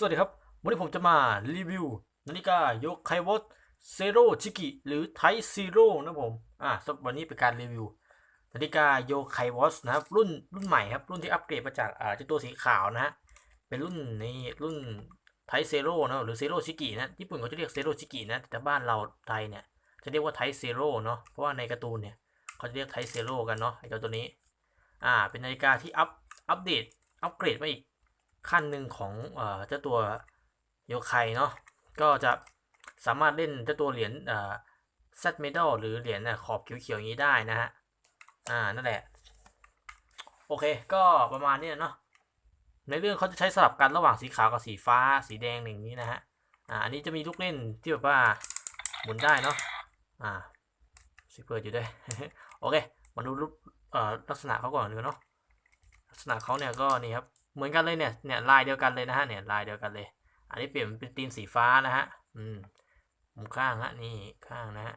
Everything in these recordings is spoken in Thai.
สวัสดีครับ วันนี้ผมจะมารีวิวนาฬิกาโยไควอตเซโรชิกิหรือไทซีโร่นะผมอ่าสำหรับวันนี้เป็นการรีวิวนาฬิกาโยไควอตนะครับรุ่นรุ่นใหม่ครับ รุ่นที่อัปเกรดมาจากอ่าเจ้าตัวสีขาวนะฮะเป็นรุ่นนี้รุ่นไทเซโร่นะหรือเซโรชิกินะญี่ปุ่นเขาจะเรียกเซโรชิกินะแต่บ้านเราไทยเนี่ยจะเรียกว่าไทเซโร่เนาะเพราะว่าในการ์ตูนเนี่ยเขาจะเรียกไทเซโร่กันเนาะไอเจ้าตัวนี้อ่าเป็นนาฬิกาที่อัปอัปเดตอัปเกรดมาอีก ขั้นหนึ่งของเอ่อเจ้าตัวโยไคเนาะก็จะสามารถเล่นเจ้าตัวเหรียญเอ่อเซตเมดัลหรือเหรียญน่ะขอบเขียวๆอย่างนี้ได้นะฮะอ่านั่นแหละ โอเค ก็ประมาณนี้เนาะในเรื่องเขาจะใช้สลับกันระหว่างสีขาวกับสีฟ้าสีแดงอย่างนี้นะฮะอ่าอันนี้จะมีลูกเล่นที่แบบว่าหมุนได้เนาะอ่าซิเปิดอยู่ด้วยโอเคมาดูรูปเอ่อลักษณะเขาก่อนดีกว่าเนาะลักษณะเขาเนี่ยก็นี่ครับ เหมือนกันเลยเนี่ยเนี่ยลายเดียวกันเลยนะฮะเนี่ยลายเดียวกันเลย อันนี้เปลี่ยนเป็นตีนสีฟ้านะฮะอืมมุมข้างฮะนี่ข้างนะฮะ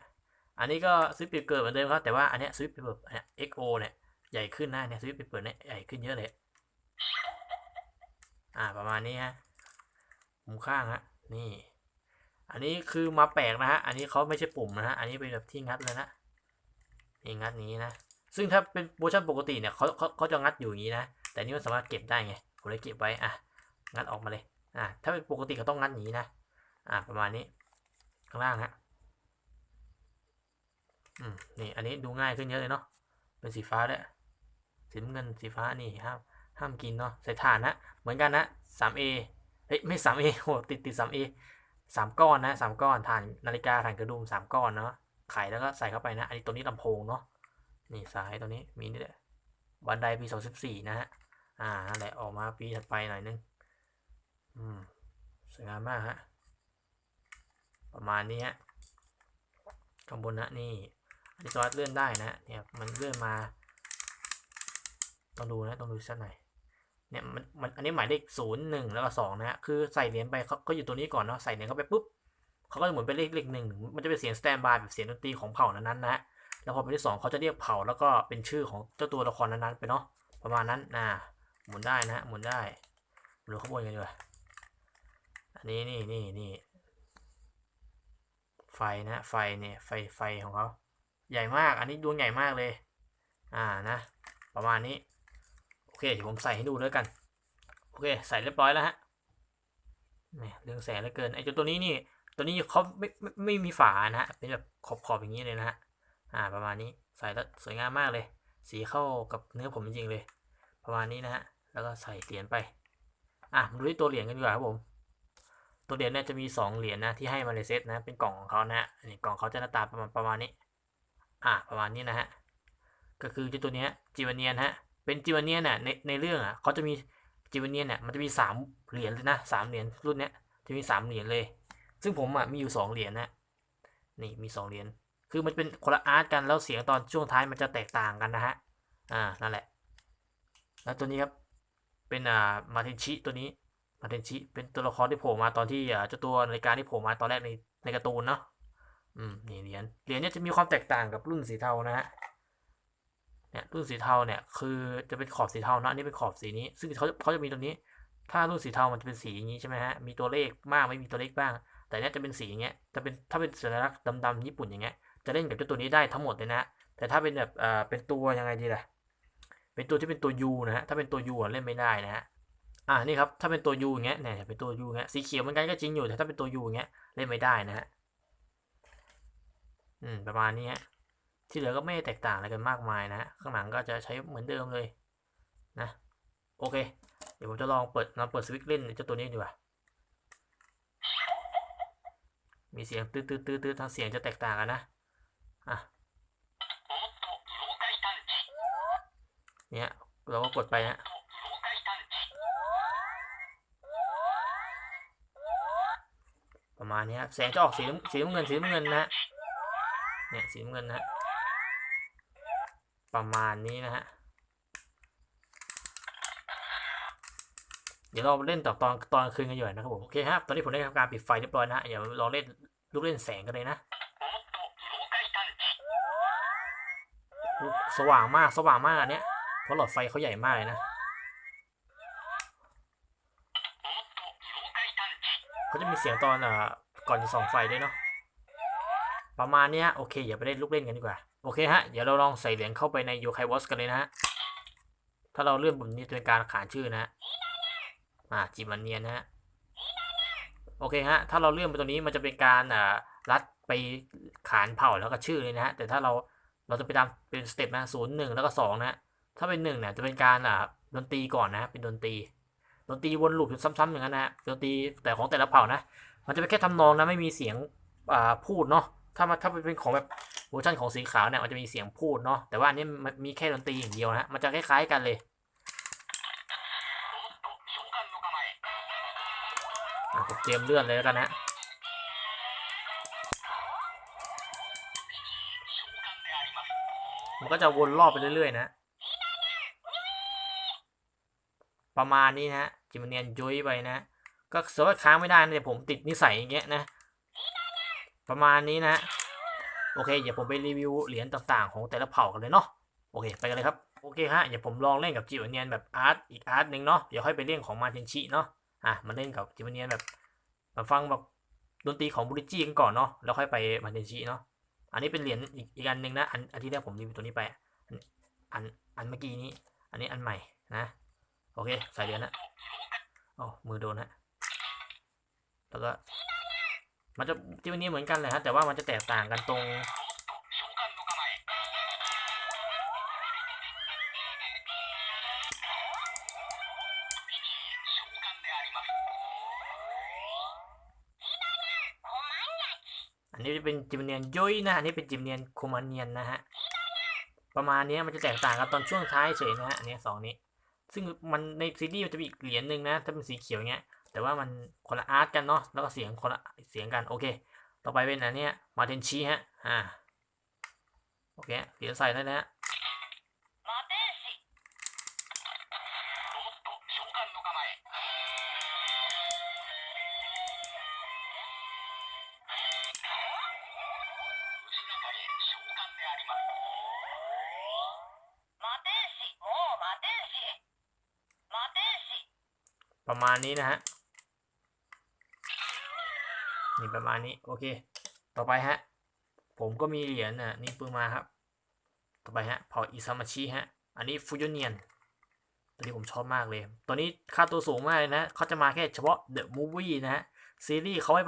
อันนี้ก็สวิตช์ปิดเกิดเหมือนเดิมครับแต่ว่าอันเนี้ยสวิตช์ปิดเปิดเนี่ย XO เนี่ยใหญ่ขึ้นนะเนี่ยสวิตช์ปิดเปิดเนี่ยใหญ่ขึ้นเยอะเลยอ่าประมาณนี้ฮะมุมข้างฮะนี่ อันนี้คือมาแปลกนะฮะอันนี้เขาไม่ใช่ปุ่มนะฮะอันนี้เป็นแบบที่งัดเลยนะนี่งัดนี้นะซึ่งถ้าเป็นเวอร์ชันปกติเนี่ยเขาเขาเขาจะงัดอยู่อย่างนี้นะแต่นี่มันสามารถเก็บได้ไง ผมเลยเก็บไว้อะงัดออกมาเลยอะถ้าเป็นปกติเขาต้องงัดอย่างนี้นะอะประมาณนี้ข้างล่างฮะอืมนี่อันนี้ดูง่ายขึ้นเยอะเลยเนาะเป็นสีฟ้าด้วยสีน้ำเงินสีฟ้านี่ห้ามห้ามกินเนาะใส่ถ่านนะเหมือนกันนะ 3A เฮ้ยไม่ 3A โหติดติด 3A สามก้อนนะสามก้อนถ่านนาฬิกาถ่านกระดุมสามก้อนเนาะไขแล้วก็ใส่เข้าไปนะ อันนี้ตัวนี้ลำโพงเนาะนี่สายตัวนี้มีนี่แหละบันไดปีสองสิบสี่นะฮะ อ่านั่นแหละออกมาปีถัดไปหน่อยนึง อืมสวยงามมากฮะ ประมาณนี้ฮะข้างบนนะนี่อันนี้สามารถเลื่อนได้นะเนี่ยมันเลื่อนมาต้องดูนะต้องดูสักหน่อยเนี่ยมันมันอันนี้หมายเลขศูนย์หนึ่งแล้วก็สองนะฮะคือใส่เหรียญไปเขาก็อยู่ตัวนี้ก่อนเนาะใส่เหรียญเข้าไปปุ๊บเขาก็จะหมุนเป็นเลขเลขหนึ่งมันจะเป็นเสียงสแตนบายแบบเสียงดนตรีของเผ่านั้นๆนะฮะแล้วพอเป็นที่สองเขาจะเรียกเผ่าแล้วก็เป็นชื่อของเจ้าตัวละครนั้นๆไปเนาะประมาณนั้นนะ หมุนได้นะฮะหมุนได้ดูข้างบนกันดีกว่าอันนี้นี่นี่นี่ไฟนะไฟเนี่ยไฟไฟของเขาใหญ่มาก อันนี้ดวงใหญ่มากเลย อ่านะ ประมาณนี้ โอเคเดี๋ยวผมใส่ให้ดูด้วยกัน โอเค ใส่เรียบร้อยแล้วฮะนี่เรื่องแสงเหลือเกินไอ้เจ้าตัวนี้นี่ ตัวนี้เขาไม่ไม่ไม่มีฝานะฮะเป็นแบบขอบขอบอย่างนี้เลยนะฮะอ่า ประมาณนี้ใส่แล้วสวยงามมากเลย สีเข้ากับเนื้อผมจริงๆเลย ประมาณนี้นะฮะ แล้วก็ใส่เหรียญไป อะมาดูที่ตัวเหรียญกันดีกว่าครับผม ตัวเหรียญเนี่ยจะมีสองเหรียญนะที่ให้มาในเซตนะ เป็นกล่องของเขานะฮะอันนี้กล่องเขาจะหน้าตาประมาณประมาณนี้ อะประมาณนี้นะฮะ ก็คือจ้าตัวเนี้ยจิวเนียนฮะ เป็นจิวเนียนน่ะในในเรื่องอะเขาจะมีจิวเนียนเนี่ยมันจะมีสามเหรียญเลยนะสามเหรียญรุ่นเนี้ยจะมีสามเหรียญเลย ซึ่งผมอะมีอยู่สองเหรียญนะ นี่มีสองเหรียญ คือมันเป็นคนละอาร์ตกันแล้วเสียงตอนช่วงท้ายมันจะแตกต่างกันนะฮะ อ่า นั่นแหละ แล้วตัวนี้ครับ เป็นอ่ามาเทนชิตัวนี้มาเทนชิเป็นตัวละครที่โผล่มาตอนที่อ่าเจ้าตัวนาฬิกาที่โผล่มาตอนแรกในในการ์ตูนเนาะอืมนี่เหรียญเหรียญเนี่ยจะมีความแตกต่างกับรุ่นสีเทานะฮะเนี่ยรุ่นสีเทาเนี่ยคือจะเป็นขอบสีเทานะอันนี้เป็นขอบสีนี้ ซึ่งเขาเขาจะมีตัวนี้ ถ้ารุ่นสีเทามันจะเป็นสีอย่างนี้ใช่ไหมฮะมีตัวเลขบ้างไม่มีตัวเลขบ้าง แต่เนี้ยจะเป็นสีอย่างเงี้ยจะเป็นถ้าเป็นสัญลักษณ์ดำๆญี่ปุ่นอย่างเงี้ยจะเล่นกับเจ้าตัวนี้ได้ทั้งหมดเลยนะ แต่ถ้าเป็นแบบเอ่อเป็นตัวยังไงดีล่ะ เป็นตัวที่เป็นตัว U นะฮะ ถ้าเป็นตัว U เล่นไม่ได้นะฮะ อ่า นี่ครับ ถ้าเป็นตัว U อย่างเงี้ย เนี่ย เป็นตัว U อย่างเงี้ย สีเขียวเหมือนกันก็จริงอยู่ แต่ถ้าเป็นตัว U อย่างเงี้ย เล่นไม่ได้นะฮะ อืม ประมาณนี้ฮะ ที่เหลือก็ไม่แตกต่างอะไรกันมากมายนะฮะ ข้างหลังก็จะใช้เหมือนเดิมเลย นะ โอเค เดี๋ยวผมจะลองเปิดลองเปิดสวิตช์เล่นเจ้าตัวนี้ดีกว่า มีเสียงตืดตืดตืดตืดทั้งเสียงจะแตกต่างกันนะ อะ เนี่ย เราก็กดไปฮะประมาณนี้ครับแสงจะออกสีสีน้ำเงินสีน้ำเงินนะฮะเนี่ยสีน้ำเงินนะฮะประมาณนี้นะฮะเดี๋ยวเราเล่นต่อตอนตอนคืนกันอยู่นะครับผมโอเคครับตอนนี้ผมได้ทำการปิดไฟเรียบร้อยนะเดี๋ยวลองเล่นลูกเล่นแสงกันเลยนะสว่างมากสว่างมากอันเนี้ย ราะหลอดไฟเขาใหญ่มากนะเขาจะมีเสียงตอนอ่อก่อนจะส่องไฟด้วยเนาะประมาณเนี้ยโอเคอย่าไปเล่นลูกเล่นกันดีกว่า โอเคฮะ เดี๋ยวเราลองใส่เหรียญเข้าไปในโยไควอสกันเลยนะฮะ ถ้าเราเลื่อนปุ่มนี้จะเป็นการขานชื่อนะฮะอ่าจิมันเนียนนะฮะโอเคฮะ ถ้าเราเลื่อนไปตรงนี้มันจะเป็นการอ่ารัดไปขานเผ่าแล้วก็ชื่อเลยนะฮะ แต่ถ้าเราเราจะไปตามเป็นสเต็ปนะศูนย์หนึ่งแล้วก็สองนะฮะ ถ้าเป็นหนึ่งเนี่ยจะเป็นการอ่าดนตรีก่อนนะเป็นดนตรีดนตรีวนลูปอยู่ซ้ำๆอย่างนั้นนะดนตรีแต่ของแต่ละเผ่านะ มันจะเป็นแค่ทำนองนะไม่มีเสียงอ่าพูดเนาะถ้ามันถ้าเป็นของแบบเวอร์ชันของสีขาวเนี่ยมันจะมีเสียงพูดเนาะแต่ว่าอันนี้มันมีแค่ดนตรีอย่างเดียวนะมันจะคล้ายๆกันเลยผมเตรียมเลื่อนเลยแล้วกันนะมันก็จะวนรอบไปเรื่อยๆนะ ประมาณนี้นะจิมันเนียนยุ้ยไปนะ ก็สามารถค้างไม่ได้นะแต่ผมติดนิสัยอย่างเงี้ยนะ ประมาณนี้นะ โอเคเดี๋ยวผมไปรีวิวเหรียญต่างๆ ของแต่ละเผ่ากันเลยเนาะโอเคไปกันเลยครับโอเคฮะเดี๋ยวผมลองเล่นกับจิมันเนียนแบบอาร์ตอีกอาร์ตหนึ่งเนาะเดี๋ยวค่อยไปเล่นของมาเทนชิเนาะอะมาเล่นกับจิมันเนียนแบบมาฟังแบบดนตรีของบูริจิกันก่อนเนาะแล้วค่อยไปมาเทนชิเนาะอันนี้เป็นเหรียญอีกอีกอันหนึ่งนะอันอันที่แรกผมรีวิวตัวนี้ไปอันอันเมื่อกี้นี้ อันนี้อันใหม่นะ โอเคใส่เหรียญนะโอ้มือโดนฮะ แล้วก็ มันจะที่วันนี้เหมือนกันเลยฮะ แต่ว่ามันจะแตกต่างกันตรงอันนี้จะเป็นจิมเนียนยุ้ยนะ อันนี้เป็นจิมเนียนคูมาเนียนนะฮะ ประมาณนี้มันจะแตกต่างกันตอนช่วงท้ายเฉยนะฮะ อันนี้สองนี้ ซึ่งมันในซีรีส์มันจะมีอีกเหรียญหนึ่งนะ ถ้าเป็นสีเขียวเงี้ย แต่ว่ามันคนละอาร์ตกันเนาะ แล้วก็เสียงคนละเสียงกัน โอเค ต่อไปเป็นอันเนี้ยมาเทนชีฮะ อ่า โอเค เหรียญใส่ได้นะฮะ มาณนี้นะฮะนี่ประมาณนี้โอเค ต่อไปฮะ ผมก็มีเหรียญอะนี่เพิ่งมาครับ ต่อไปฮะเผ่าอิซามาชิฮะ อันนี้ฟูยเนียนตัวนี้ผมชอบมากเลย ตัวนี้ค่าตัวสูงมากเลยนะเขาจะมาแค่เฉพาะเดอะมูฟวี่นะฮะซีรีส์เขาไม่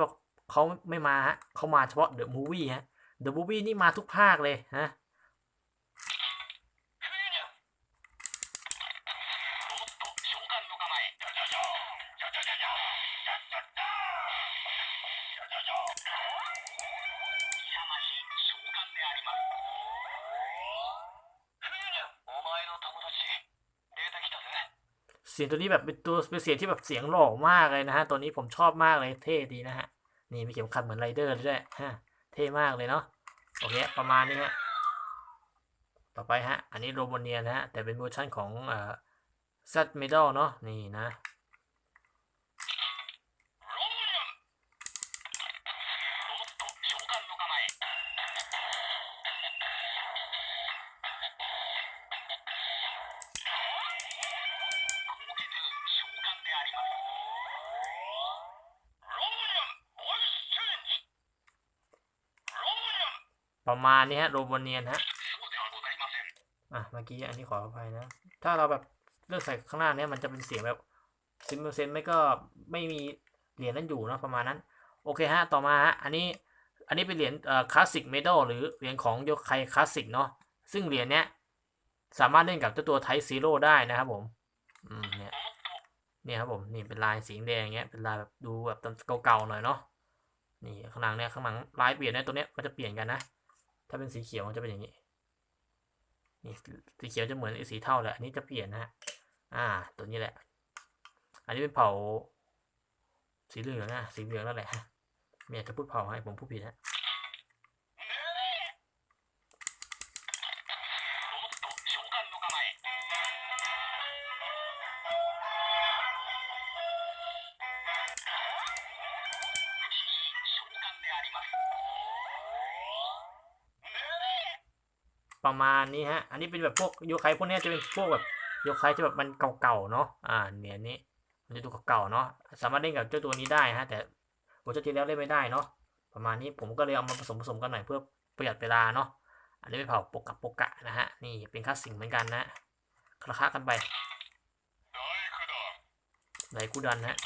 เขาไม่มาฮะเขามาเฉพาะเดอะมูฟวี่ฮะเดอะมูฟวี่นี่มาทุกภาคเลยฮะ เสียงตัวนี้แบบเป็นตัวเป็นเสียงที่แบบเสียงหล่อมากเลยนะฮะตัวนี้ผมชอบมากเลยเท่ดีนะฮะนี่มีเข็มขัดเหมือนไรเดอร์ด้วยฮะเท่มากเลยเนาะโอเคประมาณนี้ฮะต่อไปฮะอันนี้โรโบเนียนะฮะแต่เป็นเวอร์ชันของเอ่อซัตเมดัลเนาะนี่นะ ประมาณนี้ฮะโรโบเนียนฮะอะเมื่อกี้อันนี้ขออภัยนะ ถ้าเราแบบเลือกใส่ข้างหน้าเนี้ยมันจะเป็นเสียงแบบซิมเปอร์เซนไม่ก็ไม่มีเหรียญนั้นอยู่เนะประมาณนั้น โอเคฮะ ต่อมาฮะอันนี้อันนี้เป็นเหรียญเอ่อคลาสสิกเมดัลหรือเหรียญของโยไคคลาสสิกเนาะซึ่งเหรียญเนี้ยสามารถเล่นกับเจ้าตัวไทซีโร่ได้นะครับผมอืมเนี่ยเนี่ยครับผมนี่เป็นลายสีแดงเงี้ยเป็นลายแบบดูแบบเก่าๆหน่อยเนาะนี่ข้างหลังเนี่ยข้างหลังลายเปลี่ยนเนี่ยตัวเนี้ยมันจะเปลี่ยนกันนะ ถ้าเป็นสีเขียวมันจะเป็นอย่างนี้ นี่สีเขียวจะเหมือนสีเทาแหละอันนี้จะเปลี่ยนนะฮะ อ่า ตัวนี้แหละ อันนี้เป็นเผา สีเหลืองนะสีเหลืองนั่นแหละเมียจะพูดเผาให้ผมพูดผิดฮะ ประมาณนี้ฮะ อันนี้เป็นแบบพวกโยไคพวกเนี้ยจะเป็นพวกแบบโยไคที่แบบมันเก่าๆเนาะ อ่าเนี่ยนี้ มันจะดูเก่าๆเนาะ สามารถเล่นกับเจ้าตัวนี้ได้ฮะ แต่เวอร์ชันที่แล้วเล่นไม่ได้เนาะ ประมาณนี้ผมก็เลยเอามาผสมผสมกันหน่อยเพื่อประหยัดเวลาเนาะ อันนี้เป็นเผ่าปกกับปกะนะฮะ นี่เป็นคลาสสิกเหมือนกันนะคละกันไปไหนกูดันฮะ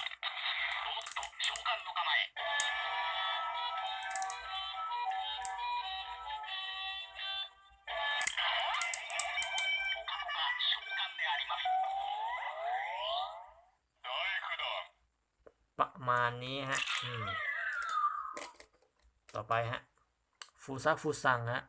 ประมาณนี้ฮะต่อไปฮะ ฟูซักฟูซังฮะ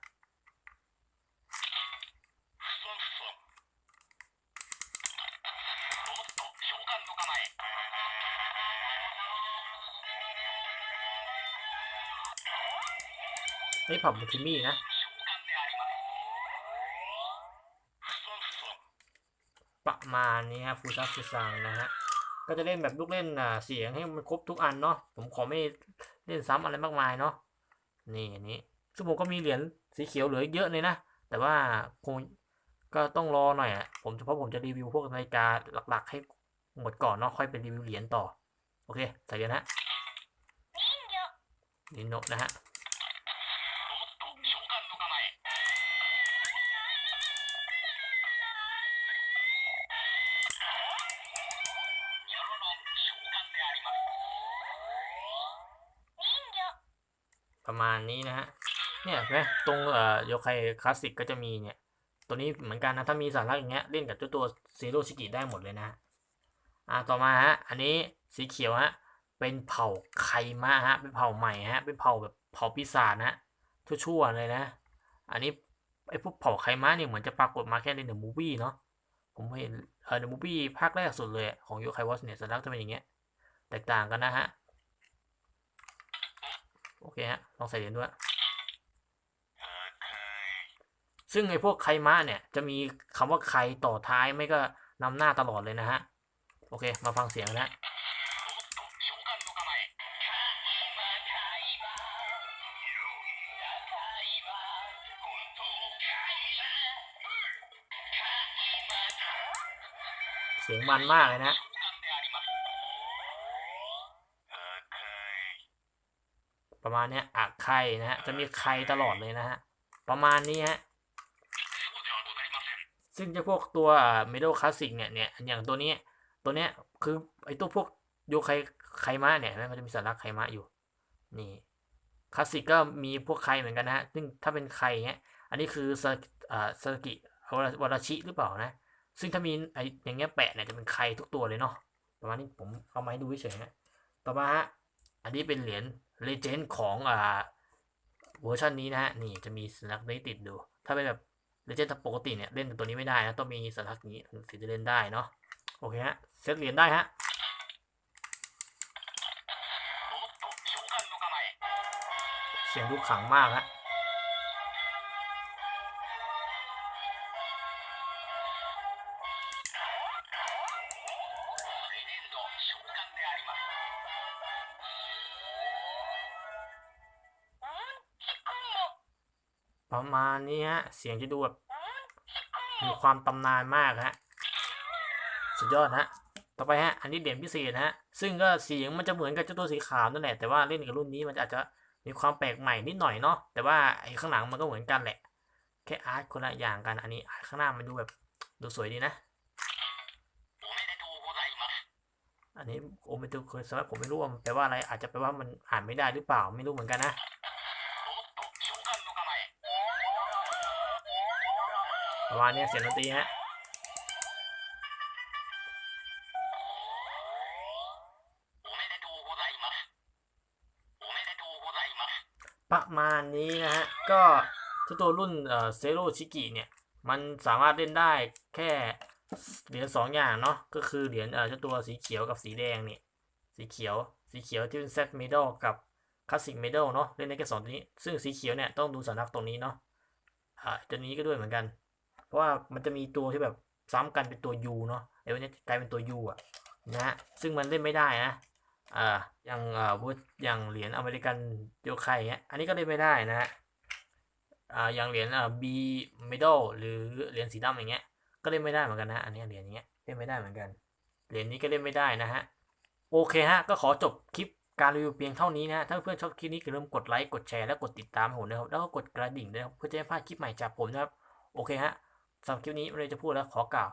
นี่ผับบุคิมี่นะ ประมาณนี้ฮะฟูซักฟูซังนะฮะ ก็จะเล่นแบบลูกเล่นเสียงให้มันครบทุกอันเนาะผมขอไม่เล่นซ้ำอะไรมากมายเนาะนี่อันนี้ซึ่งผมก็มีเหรียญสีเขียวเหลือเยอะเลยนะแต่ว่าคงก็ต้องรอหน่อยอะผมเฉพาะผมจะรีวิวพวกนาฬิกาหลัก ๆ ให้หมดก่อนเนาะค่อยเป็นรีวิวเหรียญต่อ โอเค ใส่เหรียญฮะนินโนะนะฮะ ประมาณนี้นะฮะ เนี่ยนไหมตรงเอ่อโยไคคลาสสิกก็จะมีเนี่ย ตัวนี้เหมือนกันนะ ถ้ามีสาระอย่างเงี้ยเล่นกับเจ้าตัวซีโร่ชิกิได้หมดเลยนะ อ่าต่อมาฮะ อันนี้สีเขียวฮะ เป็นเผ่าไคมะฮะ เป็นเผ่าใหม่ฮะ เป็นเผ่าแบบเผ่าปีศาจนะชั่วๆเลยนะ อันนี้ไอ้พวกเผ่าไคมะเนี่ยเหมือนจะปรากฏมาแค่ในเดอะมูฟวี่เนาะ ผมเห็นเออเดอะมูฟวี่ภาคแรกสุดเลยของโยไควอสเนี่ยสัญลักษณ์จะเป็นอย่างเงี้ย แตกต่างกันนะฮะ โอเคฮะ ลองใส่เหรียญด้วยซึ่งไอ้พวกใครมาเนี่ย จะมีคำว่าใครต่อท้ายไม่ก็นำหน้าตลอดเลยนะฮะ โอเค มาฟังเสียงนะเสียงมันมากเลยนะ ประมาณนี้อักไข่นะฮะจะมีไข่ตลอดเลยนะฮะประมาณนี้ฮะซึ่งจะพวกตัวเมโดคลาสสิกเนี่ยเนี่ยอย่างตัวนี้ตัวเนี้ยคือไอ้ตัวพวกโยไคไคมาเนี่ยนะมันจะมีสัญลักษณ์ไคมาอยู่นี่คลาสสิกก็มีพวกไคเหมือนกันนะฮะซึ่งถ้าเป็นไคเนี้ยอันนี้คือสอ่าสกิวาราชิหรือเปล่านะซึ่งถ้ามีไอ้อย่างเงี้ยแปะเนี่ยจะเป็นไคทุกตัวเลยเนาะประมาณนี้ผมเอามาให้ดูเฉยๆะต่อมาฮะอันนี้เป็นเหรียญ เลเจนด์ของอ่าเวอร์ชันนี้นะฮะนี่จะมีสัญลักษณ์นี้ติดดู ถ้าเป็นแบบเลเจนด์ปกติเนี่ยเล่นตัวนี้ไม่ได้นะต้องมีสัญลักษณ์นี้ถึงจะเล่นได้เนาะโอเคฮะเซตเหรียญได้ฮะเสียงดูขังมากฮะ มาณนี้ฮะ เสียงจะดูแบบมีความตำนานมากฮะ สุดยอดนะต่อไปฮะ อันนี้เด่นพิเศษฮะ ซึ่งก็เสียงมันจะเหมือนกับเจ้าตัวสีขาวนั่นแหละ แต่ว่าเล่นกับรุ่นนี้มันอาจจะมีความแปลกใหม่นิดหน่อยเนาะ แต่ว่าไอ้ข้างหลังมันก็เหมือนกันแหละ แค่อาร์ตคนละอย่างกัน อันนี้ข้างหน้ามันดูแบบดูสวยดีนะ อันนี้โอเมตุคือสำหรับผมไม่รู้ว่าแปลว่าอะไร อาจจะแปลว่ามันอ่านไม่ได้หรือเปล่า ไม่รู้เหมือนกันนะ ประมาณนี้เสียงดนตรีฮะประมาณนี้นะฮะ ก็ถ้าตัวรุ่นเซโรชิกิเนี่ย มันสามารถเล่นได้แค่เหรียญสองอย่างเนาะ ก็คือเหรียญเอ่อจ้าตัวสีเขียวกับสีแดงเนี่ย สีเขียว สีเขียวที่เป็นเซตเมดัลกับคลาสสิกเมดัลเนาะ เล่นได้แค่สองตัวนี้ ซึ่งสีเขียวเนี่ยต้องดูสัญลักษณ์ตรงนี้เนาะอ่าตัวนี้ก็ด้วยเหมือนกัน เพราะว่ามันจะมีตัวที่แบบซ้ำกันเป็นตัว U เนาะไอ้วันนี้กลายเป็นตัว U อะนะฮะซึ่งมันเล่นไม่ได้นะอ่าอย่างอ่าวุฒอย่างเหรียญอเมริกันโยคายเงี้ยอันนี้ก็เล่นไม่ได้นะฮะอ่าอย่างเหรียญอ่า B medal หรือเหรียญสีดำอย่างเงี้ยก็เล่นไม่ได้เหมือนกันนะอันนี้เหรียญเงี้ยเล่นไม่ได้เหมือนกันเหรียญนี้ก็เล่นไม่ได้นะฮะโอเคฮะก็ขอจบคลิปการรีวิวเพียงเท่านี้นะถ้าเพื่อนชอบคลิปนี้ก็เริ่มกดไลค์กดแชร์และกดติดตามผมนะครับแล้วก็กดกระดิ่งด้วยครับเพื่อจะไม่พลาดคลิปใหม่จากผมนะครับโอเคฮะ สำหรับคลิปนี้เราจะพูดแล้วขอกล่าว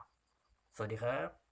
สวัสดีครับ